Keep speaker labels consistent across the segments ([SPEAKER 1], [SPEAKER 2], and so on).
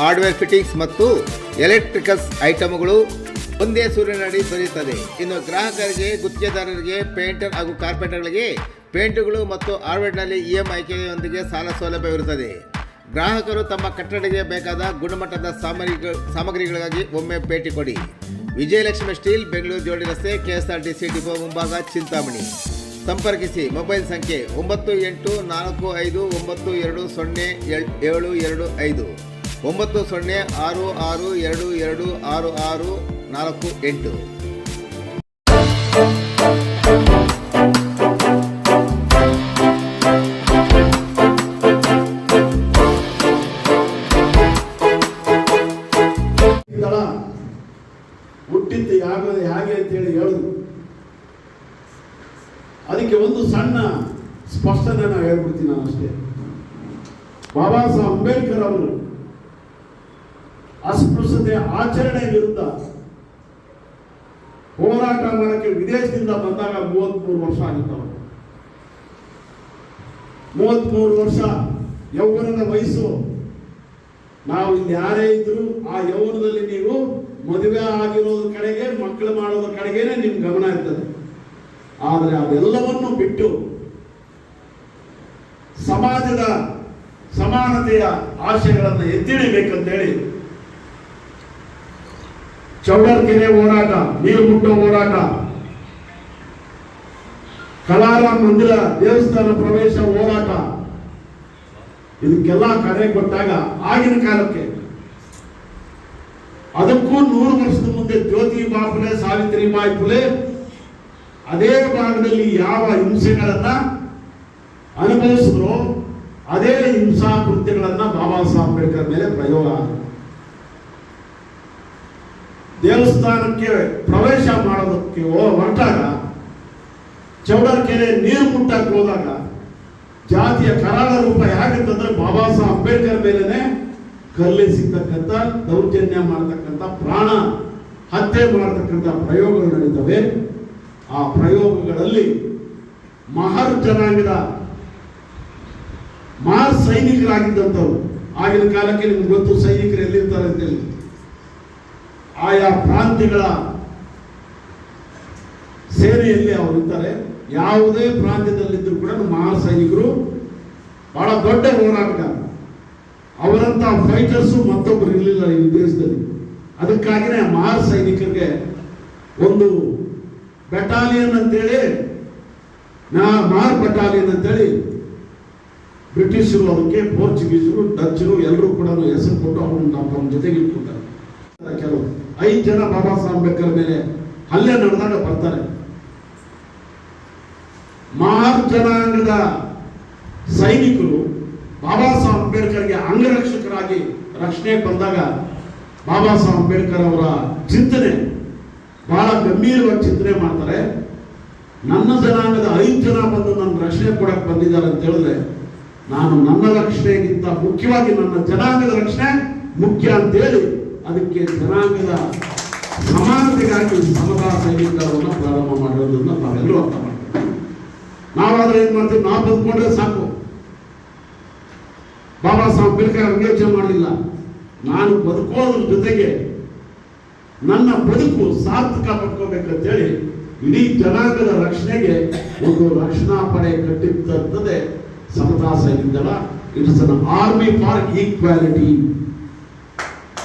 [SPEAKER 1] hardware fittings ಮತ್ತು electricals ಐಟಮ್ಗಳು ಒಂದೇ ಸೂರ್ಯನಡಿ ದೊರೆಯುತ್ತದೆ. ಇನ್ನು ಗ್ರಾಹಕರಿಗೆ, ಗುತ್ತಿಗೆದಾರರಿಗೆ, ಪೇಂಟರ್ ಹಾಗೂ ಕಾರ್ಪೆಂಟರ್ಗಳಿಗೆ ಪೇಂಟ್ಗಳು ಮತ್ತು ಹಾರ್ಡ್ವೇರ್ನಲ್ಲಿ ಇ ಎಂ ಆಯ್ಕೆಯೊಂದಿಗೆ ಸಾಲ ಸೌಲಭ್ಯವಿರುತ್ತದೆ. ಗ್ರಾಹಕರು ತಮ್ಮ ಕಟ್ಟಡಕ್ಕೆ ಬೇಕಾದ ಗುಣಮಟ್ಟದ ಸಾಮಗ್ರಿ ಸಾಮಗ್ರಿಗಳಿಗಾಗಿ ಒಮ್ಮೆ ಭೇಟಿ ಕೊಡಿ. ವಿಜಯಲಕ್ಷ್ಮಿ ಸ್ಟೀಲ್, ಬೆಂಗಳೂರು ಜೋಡಿ ರಸ್ತೆ, ಕೆಎಸ್ಆರ್ಟಿಸಿ ಡಿಪೋ ಮುಂಭಾಗ ಚಿಂತಾಮಣಿ. ಸಂಪರ್ಕಿಸಿ ಮೊಬೈಲ್ ಸಂಖ್ಯೆ ಒಂಬತ್ತು ಎಂಟು ನಾಲ್ಕು ಐದು ಒಂಬತ್ತು ಎರಡು ಸೊನ್ನೆ ಏಳು ಎರಡು ಐದು. ಒಂಬತ್ತು ಸೊನ್ನೆ ಆರು ಆರು ಎರಡು ಎರಡು ಆರು ಆರು ನಾಲ್ಕು ಎಂಟು.
[SPEAKER 2] ಹುಟ್ಟಿದ್ದು ಯಾಗ ಹೇಗೆ ಅಂತೇಳಿ ಹೇಳುದು. ಅದಕ್ಕೆ ಒಂದು ಸಣ್ಣ ಸ್ಪಷ್ಟನೆ ನಾನು ಹೇಳ್ಬಿಡ್ತೀನಿ ನಾನು ಅಷ್ಟೇ ಬಾಬಾ ಸಾಹೇಬ್ ಅಂಬೇಡ್ಕರ್ ಅವರು ಅಸ್ಪೃಶ್ಯತೆ ಆಚರಣೆ ವಿರುದ್ಧ ಹೋರಾಟ ಮಾಡಕ್ಕೆ ವಿದೇಶದಿಂದ ಬಂದಾಗ ಮೂವತ್ಮೂರು ವರ್ಷ ಆಗಿತ್ತು ಮೂವತ್ಮೂರು ವರ್ಷ ಯೌವನದ ವಯಸ್ಸು. ನಾವು ಇಲ್ಲಿ ಯಾರೇ ಇದ್ರು ಆ ಯೌವನದಲ್ಲಿ ನೀವು ಮದುವೆ ಆಗಿರೋದ್ರ ಕಡೆಗೆ, ಮಕ್ಕಳು ಮಾಡೋದ್ರ ಕಡೆಗೇನೆ ನಿಮ್ ಗಮನ ಇರ್ತದೆ. ಆದರೆ ಅದೆಲ್ಲವನ್ನು ಬಿಟ್ಟು ಸಮಾಜದ ಸಮಾನತೆಯ ಆಶಯಗಳನ್ನು ಎತ್ತಿಡಿಬೇಕಂತೇಳಿ ಚೌಡರ್ಕೆರೆ ಹೋರಾಟ, ನೀರು ಮುಟ್ಟೋ ಹೋರಾಟ ಕಲಾರಾಮ್ ಮಂದಿರ ದೇವಸ್ಥಾನ ಪ್ರವೇಶ ಹೋರಾಟ ಇದಕ್ಕೆಲ್ಲ ಕರೆ ಕೊಟ್ಟಾಗ ಆಗಿನ ಕಾಲಕ್ಕೆ ಅದಕ್ಕೂ ನೂರು ವರ್ಷದ ಮುಂದೆ ಜ್ಯೋತಿ ಬಾಪುಲೆ ಸಾವಿತ್ರಿಬಾಯಿ ಪುಲೆ, ಅದೇ ಭಾಗದಲ್ಲಿ ಯಾವ ಹಿಂಸೆಗಳನ್ನ ಅನುಭವಿಸಿದ್ರು ಅದೇ ಹಿಂಸಾ ಕೃತ್ಯಗಳನ್ನ ಬಾಬಾ ಸಾಹೇಬ್ ಅಂಬೇಡ್ಕರ್ ಮೇಲೆ ಪ್ರಯೋಗ. ದೇವಸ್ಥಾನಕ್ಕೆ ಪ್ರವೇಶ ಮಾಡೋದಕ್ಕೆ ಹೊರಟಾಗ ಚೌಡರ್ಕೆರೆ ನೀರು ಮುಟ್ಟಕ್ಕೆ ಹೋದಾಗ ಜಾತಿಯ ಕರಾಳ ರೂಪ ಹೇಗಿತ್ತಂದ್ರೆ ಬಾಬಾ ಸಾಹೇಬ್ ಅಂಬೇಡ್ಕರ್ ಮೇಲೇನೆ ಕಲ್ಲಿ ಸಿಗ್ತಕ್ಕಂಥ ದೌರ್ಜನ್ಯ ಮಾಡತಕ್ಕಂಥ ಪ್ರಾಣ ಹತ್ಯೆ ಮಾಡತಕ್ಕಂಥ ಪ್ರಯೋಗಗಳು ನಡೀತವೆ. ಆ ಪ್ರಯೋಗಗಳಲ್ಲಿ ಮಹರ್ ಜನಾಂಗದ ಮಹರ್ ಸೈನಿಕರಾಗಿದ್ದಂಥವ್ರು. ಆಗಿನ ಕಾಲಕ್ಕೆ ನಿಮ್ಗೆ ಗೊತ್ತು ಸೈನಿಕರು ಎಲ್ಲಿರ್ತಾರೆ ಅಂತೇಳಿ ಆಯಾ ಪ್ರಾಂತ್ಯಗಳ ಸೇನೆಯಲ್ಲಿ ಅವರು ಇರ್ತಾರೆ. ಯಾವುದೇ ಪ್ರಾಂತ್ಯದಲ್ಲಿದ್ದರೂ ಕೂಡ ನಮ್ಮ ಮಹಾ ಸೈನಿಕರು ಬಹಳ ದೊಡ್ಡ ಹೋರಾಟಗಾರ. ಅವರಂತ ಫೈಟರ್ಸು ಮತ್ತೊಬ್ಬರು ಇರಲಿಲ್ಲ ಈ ದೇಶದಲ್ಲಿ. ಅದಕ್ಕಾಗಿನೇ ಆ ಮಹಾ ಸೈನಿಕರಿಗೆ ಒಂದು ಬೆಟಾಲಿಯನ್ ಅಂತೇಳಿ, ನಾ ಮಾರ್ ಬಟಾಲಿಯನ್ ಅಂತೇಳಿ ಬ್ರಿಟಿಷರು ಅದಕ್ಕೆ, ಪೋರ್ಚುಗೀಸರು ಡಚ್ಚರು ಎಲ್ಲರೂ ಕೂಡ ಹೆಸರು ಕೊಟ್ಟು ಅವ್ರನ್ನ ನಮ್ಮ ಜೊತೆಗೆ ಇಟ್ಕೊಂಡಾರೆ ಕೆಲವು ಐದು ಜನ ಬಾಬಾ ಸಾಹೇಬ್ ಅಂಬೇಡ್ಕರ್ ಮೇಲೆ ಹಲ್ಲೆ ನಡೆದಾಗ ಬರ್ತಾರೆ. ಮಹಾರ್ ಜನಾಂಗದ ಸೈನಿಕರು ಬಾಬಾ ಸಾಹೇಬ್ ಅಂಬೇಡ್ಕರ್ಗೆ ಅಂಗರಕ್ಷಕರಾಗಿ ರಕ್ಷಣೆ ಬಂದಾಗ ಬಾಬಾ ಸಾಹೇಬ್ ಅಂಬೇಡ್ಕರ್ ಅವರ ಚಿಂತನೆ ಬಹಳ ಗಂಭೀರವಾಗಿ ಚಿಂತನೆ ಮಾಡ್ತಾರೆ. ನನ್ನ ಜನಾಂಗದ ಐದು ಜನ ಬಂದು ನನ್ನ ರಕ್ಷಣೆ ಕೊಡಕ್ಕೆ ಬಂದಿದ್ದಾರೆ ಅಂತ ಹೇಳಿದ್ರೆ ನಾನು ನನ್ನ ರಕ್ಷಣೆಗಿಂತ ಮುಖ್ಯವಾಗಿ ನನ್ನ ಜನಾಂಗದ ರಕ್ಷಣೆ ಮುಖ್ಯ ಅಂತೇಳಿ ಅದಕ್ಕೆ ಜನಾಂಗದ ಸಮಾನತೆಗಾಗಿ ಸಮತಾ ಸೈನಿಕರನ್ನು ಪ್ರಾರಂಭ ಮಾಡಿರೋದನ್ನ ನಾವೆಲ್ಲರೂ ಅರ್ಥ ಮಾಡ್ತೀವಿ. ನಾವಾದ್ರೆ ಏನು ಮಾಡ್ತೀವಿ? ನಾವು ಬದುಕೊಂಡ್ರೆ ಸಾಕು. ಬಾಬಾ ಸಾಹೇಬ್ ಅಂಬೇಡ್ಕರ್ ಅಂಗೇಚನೆ ಮಾಡಲಿಲ್ಲ. ನಾನು ಬದುಕೋದ್ರ ಜೊತೆಗೆ ನನ್ನ ಬದುಕು ಸಾರ್ಥಕ ಪಡ್ಕೋಬೇಕಂತೇಳಿ ಇಡೀ ಜನಾಂಗದ ರಕ್ಷಣೆಗೆ ಒಂದು ರಕ್ಷಣಾ ಪಡೆ ಕಟ್ಟಿರ್ತದೆ Samata ಸೈನಿಕದಳ it's an army for equality.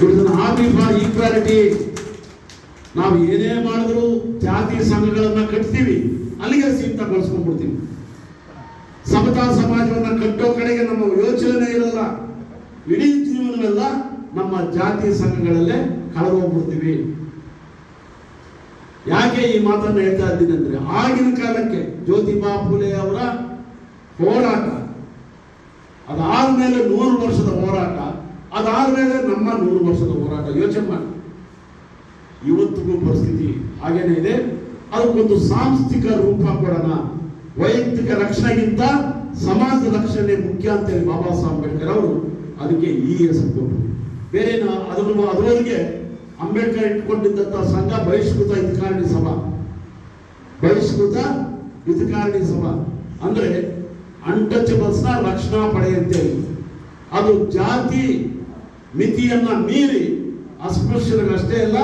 [SPEAKER 2] Army for equality ನಾವು ಏನೇ ಮಾಡಿದ್ರು ಜಾತಿ ಸಂಘಗಳನ್ನ ಕಟ್ತೀವಿ. ಅಲ್ಲಿಗೆ ಸೀಮಿತಗೊಳಿಸ್ಕೊಂಡ್ಬಿಡ್ತೀವಿ ಸಮತಾ ಸಮಾಜವನ್ನು ಕಟ್ಟೋ ಕಡೆಗೆ ನಮ್ಮ ಯೋಚನೆ ಇರಲ್ಲ. ಇಡೀ ಜೀವನವೆಲ್ಲ ನಮ್ಮ ಜಾತಿ ಸಂಘಗಳಲ್ಲೇ ಕಳೆದು ಹೋಗ್ಬಿಡ್ತೀವಿ ಯಾಕೆ ಈ ಮಾತನ್ನು ಹೇಳ್ತಾ ಇದ್ದೀನಿ ಅಂದ್ರೆ ಆಗಿನ ಕಾಲಕ್ಕೆ ಜ್ಯೋತಿಬಾ ಫುಲೆ ಅವರ ಹೋರಾಟ, ಅದಾದ್ಮೇಲೆ ನೂರು ವರ್ಷದ ಹೋರಾಟ ಅದಾದ್ಮೇಲೆ ನಮ್ಮ ನೂರು ವರ್ಷದ ಹೋರಾಟ, ಯೋಚನೆ ಮಾಡಿ. ಇವತ್ತಿಗೂ ಪರಿಸ್ಥಿತಿ ಹಾಗೇನೇ ಇದೆ. ಅದಕ್ಕೊಂದು ಸಾಂಸ್ಥಿಕ ರೂಪ ಕೊಡೋಣ. ವೈಯಕ್ತಿಕ ರಕ್ಷಣೆಗಿಂತ ಸಮಾಜ ರಕ್ಷಣೆ ಮುಖ್ಯ ಅಂತೇಳಿ ಬಾಬಾ ಸಾಹೇಬ್ ಅಂಬೇಡ್ಕರ್ ಅವರು ಅದಕ್ಕೆ ಈ ಹೆಸರು ಬೇರೆ ಅದನ್ನು ಅದರೊಳಗೆ ಅಂಬೇಡ್ಕರ್ ಇಟ್ಕೊಂಡಿದ್ದಂಥ ಸಂಘ ಬಹಿಷ್ಕೃತ ಹಿತಕಾರಣಿ ಸಭಾ. ಬಹಿಷ್ಕೃತ ಹಿತಕಾರಣಿ ಸಭಾ. ಅಂದ್ರೆ ಅನ್ಟಚಬಲ್ಸ್ನ ರಕ್ಷಣಾ ಪಡೆ ಅಂತೇಳಿ. ಅದು ಜಾತಿ ಮಿತಿಯನ್ನ ಮೀರಿ ಅಸ್ಪೃಶ್ಯರಿಗಷ್ಟೇ ಅಲ್ಲ,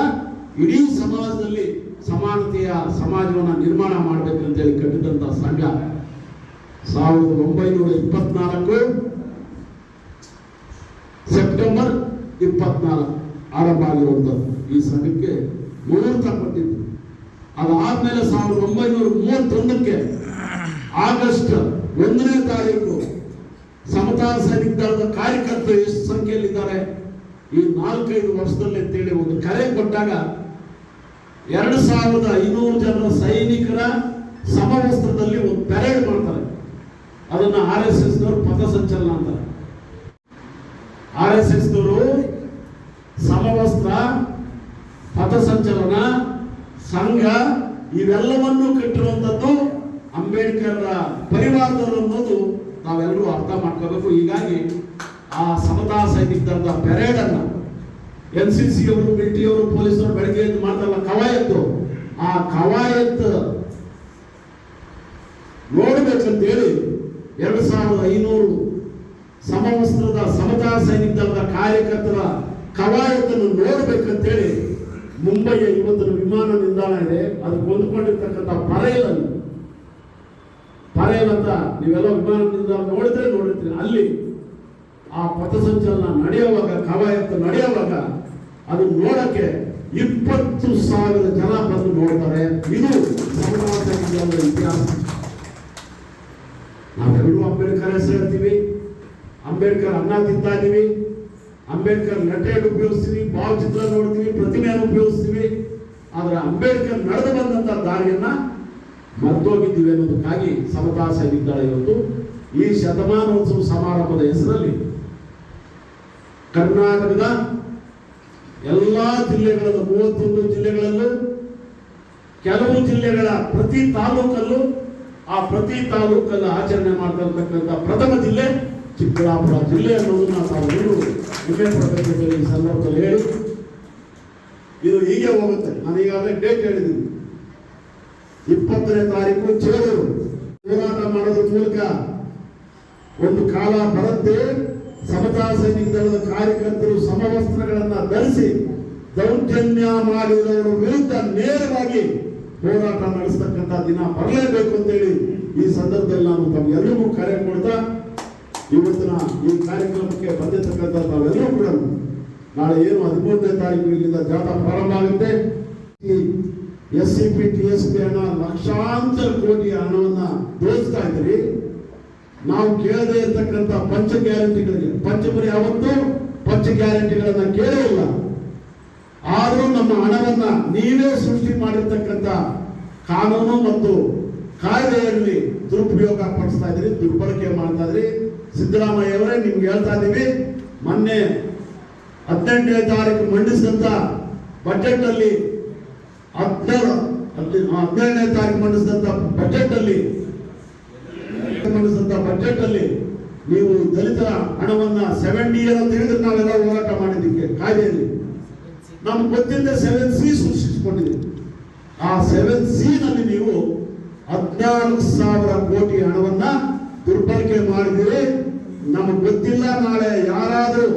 [SPEAKER 2] ಇಡೀ ಸಮಾಜದಲ್ಲಿ ಸಮಾನತೆಯ ಸಮಾಜವನ್ನು ನಿರ್ಮಾಣ ಮಾಡಬೇಕಂತೇಳಿ ಕಟ್ಟಿದಂತ ಸಂಘ ಸಾವಿರದ ಒಂಬೈನೂರ ಇಪ್ಪತ್ನಾಲ್ಕು ಸೆಪ್ಟೆಂಬರ್ ಇಪ್ಪತ್ನಾಲ್ಕು ಆರಂಭ ಆಗಿರುವಂಥದ್ದು. ಈ ಸಂಘಕ್ಕೆ ಮುಹೂರ್ತ ಕೊಟ್ಟಿದ್ದು. ಅದಾದ್ಮೇಲೆ ಸಾವಿರದ ಒಂಬೈನೂರ ಮೂವತ್ತೊಂದಕ್ಕೆ ಆಗಸ್ಟ್ ಒಂದನೇ ತಾರೀಕು ಸಮತಾ ಸೈನಿಕ ದಳದ ಕಾರ್ಯಕರ್ತರು ಎಷ್ಟು ಸಂಖ್ಯೆಯಲ್ಲಿದ್ದಾರೆ. ಈ ನಾಲ್ಕೈದು ವರ್ಷದಲ್ಲಿ ಅಂತೇಳಿ ಒಂದು ಕರೆ ಕೊಟ್ಟಾಗ ಎರಡು ಸಾವಿರದ ಐನೂರು ಜನರ ಸೈನಿಕರ ಸಮವಸ್ತ್ರದಲ್ಲಿ ಒಂದು ಪೆರೇಡ್ ಮಾಡ್ತಾರೆ. ಅದನ್ನ ಆರ್ ಎಸ್ ಎಸ್ ನವರು ಪಥಸಂಚಲನ ಅಂತಾರೆ. ಆರ್ ಎಸ್ ಎಸ್ ನವರು ಸಮವಸ್ತ್ರ ಪಥಸಂಚಲನ ಸಂಘ ಇವೆಲ್ಲವನ್ನೂ ಕಟ್ಟಿರುವಂತದ್ದು ಅಂಬೇಡ್ಕರ್ ಪರಿವಾರದವರು ಅನ್ನೋದು ನಾವೆಲ್ಲರೂ ಅರ್ಥ ಮಾಡ್ಕೋಬೇಕು. ಹೀಗಾಗಿ ಆ ಸಮತಾ ಸೈನಿಕ ದಳದ ಪೆರೇಡ್ ಅನ್ನ ಎನ್ ಸಿ ಸಿ ಅವರು ಮಿಲಿಟರಿ ಅವರು ಪೊಲೀಸರು ಬೆಳಗ್ಗೆ ಎದ್ದು ಮಾಡ್ತಾರಲ್ಲ ಕವಾಯತ್ತು. ಆ ಕವಾಯತ್ ನೋಡ್ಬೇಕಂತೇಳಿ ಎರಡು ಸಾವಿರದ ಐನೂರು ಸಮವಸ್ತ್ರದ ಸಮತಾ ಸೈನಿಕ ದಳದ ಕಾರ್ಯಕರ್ತರ ಕವಾಯತನ್ನು ನೋಡಬೇಕಂತೇಳಿ ಮುಂಬೈಯ ಇವತ್ತಿನ ವಿಮಾನ ನಿಲ್ದಾಣ ಇದೆ. ಅದಕ್ಕೆ ಹೊಂದ್ಕೊಂಡಿರ್ತಕ್ಕಂಥ ಪರೇಲನ್ನು ಪರೇಲ್ ಅಂತ ನೀವೆಲ್ಲ ವಿಮಾನ ನಿಲ್ದಾಣ ನೋಡಿದ್ರೆ ನೋಡಿರ್ತೀರಿ. ಅಲ್ಲಿ ಆ ಪಥಸಂಚಲನ ನಡೆಯುವಾಗ, ಕವಾಯತ್ತು ನಡೆಯುವಾಗ ಅದು ನೋಡಕ್ಕೆ ಇಪ್ಪತ್ತು ಸಾವಿರ ಜನ ಬಂದು ನೋಡ್ತಾರೆ. ಇದು ಇತಿಹಾಸ. ನಾವೆಲ್ಲರೂ ಅಂಬೇಡ್ಕರ್ ಹೆಸರು ಹೇಳ್ತೀವಿ. ಅಂಬೇಡ್ಕರ್ ಅನ್ನ ತಿಂತಾ ಇದೀವಿ. ಅಂಬೇಡ್ಕರ್ ಲೆಟರ್ ಉಪಯೋಗಿಸ್ತೀವಿ. ಭಾವಚಿತ್ರ ನೋಡ್ತೀವಿ. ಪ್ರತಿಮೆಯನ್ನು ಉಪಯೋಗಿಸ್ತೀವಿ. ಆದ್ರೆ ಅಂಬೇಡ್ಕರ್ ನಡೆದು ಬಂದಂತ ದಾರಿಯನ್ನ ಮರ್ತೋಗಿದ್ದೀವಿ ಅನ್ನೋದಕ್ಕಾಗಿ ಸಮತಾ ಸೈನಿಕ ದಳ ಇವತ್ತು. ಈ ಶತಮಾನೋತ್ಸವ ಸಮಾರಂಭದ ಹೆಸರಲ್ಲಿ ಕರ್ನಾಟಕದ ಎಲ್ಲಾ ಜಿಲ್ಲೆಗಳಲ್ಲೂ ಮೂವತ್ತೊಂದು ಜಿಲ್ಲೆಗಳಲ್ಲೂ ಕೆಲವು ಜಿಲ್ಲೆಗಳ ಪ್ರತಿ ತಾಲೂಕಲ್ಲೂ ಆ ಪ್ರತಿ ತಾಲೂಕಲ್ಲಿ ಆಚರಣೆ ಮಾಡ್ತಾರ್ತಕ್ಕಂಥ ಪ್ರಥಮ ಜಿಲ್ಲೆ ಚಿಕ್ಕಬಳ್ಳಾಪುರ ಜಿಲ್ಲೆ ಅನ್ನೋದನ್ನ ತಾವೆಲ್ಲರೂ ಈ ಸಂದರ್ಭದಲ್ಲಿ ಹೇಳಿ. ಇದು ಹೀಗೆ ಹೋಗುತ್ತೆ. ನಾನು ಈಗಾಗಲೇ ಡೇಟ್ ಹೇಳಿದ್ದೀನಿ. ಇಪ್ಪತ್ತನೇ ತಾರೀಕು ಚೇಳೂರು ಹೋರಾಟ ಮಾಡೋದ್ರ ಮೂಲಕ ಒಂದು ಕಾಲ ಬರುತ್ತೆ ಸಮತಾ ಸೈನಿಕ ದಳದ ಕಾರ್ಯಕರ್ತರು ಸಮವಸ್ತ್ರಗಳನ್ನು ಧರಿಸಿ ದೌರ್ಜನ್ಯ ಮಾಡಿದವರ ವಿರುದ್ಧ ನೇರವಾಗಿ ಹೋರಾಟ ನಡೆಸ್ತಕ್ಕಂಥ ದಿನ ಬರಲೇಬೇಕು ಅಂತೇಳಿ ಈ ಸಂದರ್ಭದಲ್ಲಿ ನಾನು ತಮ್ಮೆಲ್ಲರಿಗೂ ಕರೆ ಕೊಡ್ತಾ ಇವತ್ತಿನ ಈ ಕಾರ್ಯಕ್ರಮಕ್ಕೆ ಬಂದಿರತಕ್ಕಂಥ ತಾವೆಲ್ಲರೂ ಕೂಡ ನಾಳೆ ಏನು ಹದಿಮೂರನೇ ತಾರೀಕು ಇಲ್ಲಿಂದ ಜಾಥಾ ಪ್ರಾರಂಭ ಆಗುತ್ತೆ. ಈ S C P T S P ಹಣ ಲಕ್ಷಾಂತರ ಕೋಟಿ ಹಣವನ್ನ ದೋಚ್ತಾ ಇದ್ದೀರಿ ನಾವು ಕೇಳದೇ ಇರ್ತಕ್ಕಂಥ ಪಂಚ ಗ್ಯಾರಂಟಿಗಳಿಗೆ, ಪಂಚಮರಿ ಯಾವತ್ತು ಪಂಚ ಗ್ಯಾರಂಟಿಗಳನ್ನ ಕೇಳೇ ಇಲ್ಲ. ಆದರೂ ನಮ್ಮ ಹಣವನ್ನ ನೀವೇ ಸೃಷ್ಟಿ ಮಾಡಿರ್ತಕ್ಕಂಥ ಕಾನೂನು ಮತ್ತು ಕಾಯ್ದೆಯಲ್ಲಿ ದುರುಪಯೋಗ ಪಡಿಸ್ತಾ ಇದ್ರಿ, ದುರ್ಬಳಕೆ ಮಾಡ್ತಾ ಇದ್ರಿ. ಸಿದ್ದರಾಮಯ್ಯ ಅವರೇ, ನಿಮ್ಗೆ ಹೇಳ್ತಾ ಇದ್ದೀವಿ, ಮೊನ್ನೆ ಹದಿನೆಂಟನೇ ತಾರೀಕು ಮಂಡಿಸಿದಂತ ಬಜೆಟ್ ಅಲ್ಲಿ ಹದಿನೇಳು ಹದಿನೇಳನೇ ತಾರೀಕು ಮಂಡಿಸಿದಂತ ಬಜೆಟ್ ಅಲ್ಲಿ ಮಂಡಿಸಿದಂತ ಬಜೆಟ್ ಅಲ್ಲಿ ನೀವು ದಲಿತರ ಹಣವನ್ನ ಸೆವೆಂಟಿ ಇಯರ್ ಅಂತ ಹೇಳಿದ್ರೆ ನಾವೆಲ್ಲ ಹೋರಾಟ ಮಾಡಿದ್ದಕ್ಕೆ ಕಾಯ್ದೆಯಲ್ಲಿ. ನಮ್ಗೆ ಗೊತ್ತಿಲ್ಲದೆ ಸೆವೆನ್ ಸಿ ಸೃಷ್ಟಿಸಿಕೊಂಡಿದೆ. ಆ ಸೆವೆನ್ ಸಿ ನಲ್ಲಿ ನೀವು ಹದಿನಾಲ್ಕು ಸಾವಿರ ಕೋಟಿ ಹಣವನ್ನ ದುರ್ಬಳಕೆ ಮಾಡಿದಿರಿ ನಮಗೆ ಗೊತ್ತಿಲ್ಲ, ನಾಳೆ ಯಾರಾದರೂ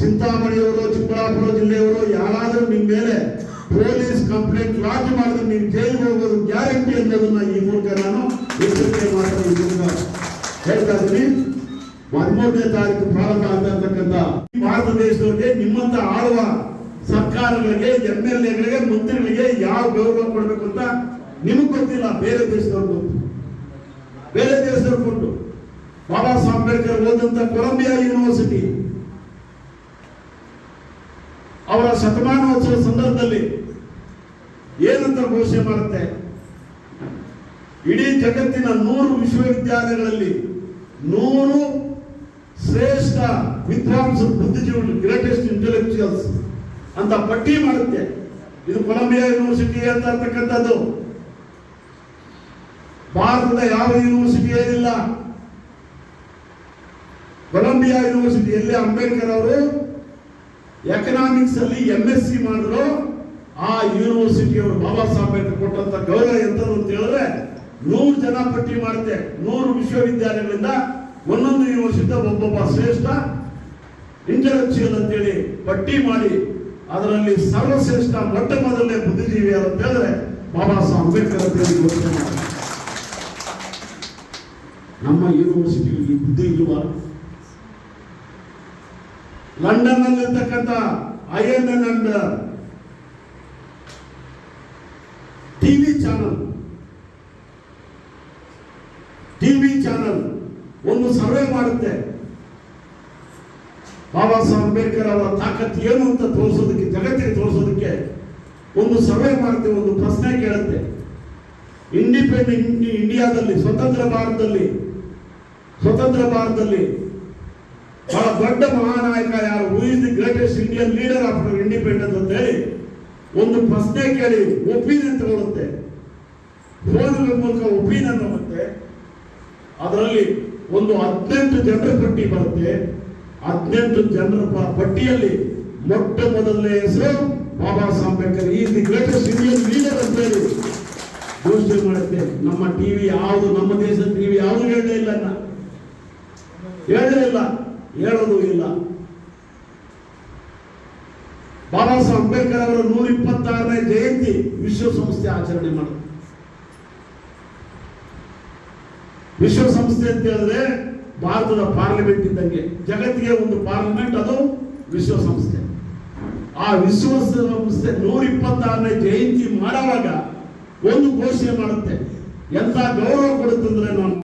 [SPEAKER 2] ಚಿಂತಾಮಣಿಯವರು, ಚಿಕ್ಕಬಳ್ಳಾಪುರ ಜಿಲ್ಲೆಯವರು ಯಾರಾದರೂ ನಿಮ್ಮ ಮೇಲೆ ಪೊಲೀಸ್ ಕಂಪ್ಲೇಂಟ್ ಲಾಂಚ್ ಮಾಡಿದ್ರೆ ನೀವು ಜೈಲಿಗೆ ಹೋಗೋದು ಗ್ಯಾರಂಟಿ ಅನ್ನೋದನ್ನ ಈ ಮೂಲಕ ನಾನು ಎಚ್ಚರಿಕೆ ಮಾಡೋದು ಮೂಲಕ. ಹೇಳ್ತಾ ಇದ್ದೀನಿ. ಹದಿಮೂರನೇ ತಾರೀಕು ಪ್ರಾರಂಭ ಆಗಿರ್ತಕ್ಕಂಥ ಭಾರತ ದೇಶದವರಿಗೆ ನಿಮ್ಮಂತ ಆಳುವ ಸರ್ಕಾರಗಳಿಗೆ, ಎಂ ಎಲ್ ಎಗಳಿಗೆ, ಮಂತ್ರಿಗಳಿಗೆ ಯಾವ ಗೌರವ ಕೊಡಬೇಕು ಅಂತ ನಿಮಗೆ ಗೊತ್ತಿಲ್ಲ. ಬೇರೆ ದೇಶದವ್ರು ಗೊತ್ತು. ಬೇರೆ ದೇಶದವ್ರು ಕೊಟ್ಟು ಬಾಬಾ ಸಾಹೇಬ್ ಅಂಬೇಡ್ಕರ್ ಓದಂತ ಕೊಲಂಬಿಯಾ ಯೂನಿವರ್ಸಿಟಿ. ಅವರ ಶತಮಾನೋತ್ಸವ ಸಂದರ್ಭದಲ್ಲಿ ಏನಂತ ಘೋಷಣೆ ಮಾಡುತ್ತೆ? ಇಡೀ ಜಗತ್ತಿನ ನೂರು ವಿಶ್ವವಿದ್ಯಾಲಯಗಳಲ್ಲಿ ನೂರು ಶ್ರೇಷ್ಠ, ವಿದ್ವಾಂಸ ಬುದ್ಧಿಜೀವಿಗಳು ಗ್ರೇಟೆಸ್ಟ್ ಇಂಟೆಲೆಕ್ಚುಯಲ್ಸ್ ಅಂತ ಪಟ್ಟಿ ಮಾಡುತ್ತೆ. ಇದು ಕೊಲಂಬಿಯಾ ಯೂನಿವರ್ಸಿಟಿ ಅಂತ ಇರ್ತಕ್ಕಂಥದ್ದು ಭಾರತದ ಯಾವ ಯೂನಿವರ್ಸಿಟಿ ಏನಿಲ್ಲ? ಕೊಲಂಬಿಯಾ ಯೂನಿವರ್ಸಿಟಿಯಲ್ಲಿ ಅಂಬೇಡ್ಕರ್ ಅವರು ಎಕನಾಮಿಕ್ಸ್ ಅಲ್ಲಿ ಎಂ ಎಸ್ ಸಿ ಮಾಡಿದ್ರು, ಆ ಯೂನಿವರ್ಸಿಟಿಯವರು ಬಾಬಾ ಸಾಹೇಬ್ ಕೊಟ್ಟಂತ ಗೌರವ ಎಂತದ್ದು ಅಂತ ಹೇಳಿದ್ರೆ, ನೂರು ಜನ ಪಟ್ಟಿ ಮಾಡುತ್ತೆ. ನೂರು ವಿಶ್ವವಿದ್ಯಾಲಯಗಳಿಂದ ಒಂದೊಂದು ಯೂನಿವರ್ಸಿಟಿ ಒಬ್ಬೊಬ್ಬ ಶ್ರೇಷ್ಠ ಇಂಟೆಲೆಕ್ಚುಯಲ್ ಅಂತೇಳಿ ಪಟ್ಟಿ ಮಾಡಿ, ಅದರಲ್ಲಿ ಸರ್ವಶ್ರೇಷ್ಠ ಮೊಟ್ಟ ಮೊದಲನೇ ಬುದ್ಧಿಜೀವಿ ಅಂತ ಹೇಳಿದ್ರೆ ಬಾಬಾ ಸಾಹೇಬ್ ಅಂಬೇಡ್ಕರ್ ಅಂತ ಹೇಳಿ ನಮ್ಮ ಯೂನಿವರ್ಸಿಟಿಯಲ್ಲಿ ಬುದ್ಧಿ ಇಲ್ವಾ? London ನಲ್ಲಿರ್ತಕ್ಕಂಥ I N N and TV channel. TV channel ಒಂದು ಸರ್ವೆ ಮಾಡುತ್ತೆ. ಬಾಬಾ ಸಾಹೇಬ್ ಅಂಬೇಡ್ಕರ್ ಅವರ ತಾಕತ್ ಏನು ಅಂತ ತೋರಿಸೋದಕ್ಕೆ, ಜಗತ್ತಿಗೆ ತೋರಿಸೋದಕ್ಕೆ ಒಂದು ಸರ್ವೆ ಮಾಡುತ್ತೆ, ಒಂದು ಪ್ರಶ್ನೆ ಕೇಳುತ್ತೆ. ಇಂಡಿಪೆಂಡೆಂಟ್ ಇಂಡಿಯಾದಲ್ಲಿ, ಸ್ವತಂತ್ರ ಭಾರತದಲ್ಲಿ ಸ್ವತಂತ್ರ ಭಾರತದಲ್ಲಿ ಬಹಳ ದೊಡ್ಡ ಮಹಾನಾಯಕ ಯಾರು? Is the greatest Indian leader of independence ಅಂತ ಹೇಳಿ, ಒಂದು ಪ್ರಶ್ನೆ ಕೇಳಿ, ಒಪಿನಿಯನ್ ತಗೊಳುತ್ತೆ ಫೋನ್ಗಳ ಮೂಲಕ ಒಪಿನಿಯನ್ ಬರುತ್ತೆ ಅದರಲ್ಲಿ ಒಂದು ಹದಿನೆಂಟು ಜನರ ಪಟ್ಟಿ ಬರುತ್ತೆ. ಹದಿನೆಂಟು ಜನರ ಪಟ್ಟಿಯಲ್ಲಿ ಮೊಟ್ಟ ಮೊದಲನೇ ಹೆಸರು ಬಾಬಾ ಸಾಹೇಬ್ ಈ ದಿ ಗ್ರೇಟೆಸ್ಟ್ ಇಂಡಿಯನ್ ಲೀಡರ್ ಅಂತ ಹೇಳಿ ಘೋಷಣೆ ಮಾಡುತ್ತೆ. ನಮ್ಮ ಟಿವಿ ಯಾವುದು, ನಮ್ಮ ದೇಶದ ಟಿವಿ ಯಾವುದು, ಹೇಳಲೇ ಇಲ್ಲ. ಹೇಳಲೇ ಇಲ್ಲ. ಹೇಳೋದು ಇಲ್ಲ. ಬಾಬಾ ಸಾಹೇಬ್ ಅಂಬೇಡ್ಕರ್ ಅವರ ನೂರ ಇಪ್ಪತ್ತಾರನೇ ಜಯಂತಿ ವಿಶ್ವಸಂಸ್ಥೆ ಆಚರಣೆ ಮಾಡುತ್ತೆ ವಿಶ್ವಸಂಸ್ಥೆ ಅಂತ ಹೇಳಿದ್ರೆ ಭಾರತದ ಪಾರ್ಲಿಮೆಂಟ್ ಇದ್ದಂಗೆ. ಜಗತ್ತಿಗೆ ಒಂದು ಪಾರ್ಲಿಮೆಂಟ್ ಅದು ವಿಶ್ವಸಂಸ್ಥೆ. ಆ ವಿಶ್ವಸಂಸ್ಥೆ ನೂರ ಇಪ್ಪತ್ತಾರನೇ ಜಯಂತಿ ಮಾಡುವಾಗ ಒಂದು ಘೋಷಣೆ ಮಾಡುತ್ತೆ. ಎಂತ ಗೌರವ ಕೊಡುತ್ತಂದ್ರೆ ನಾನು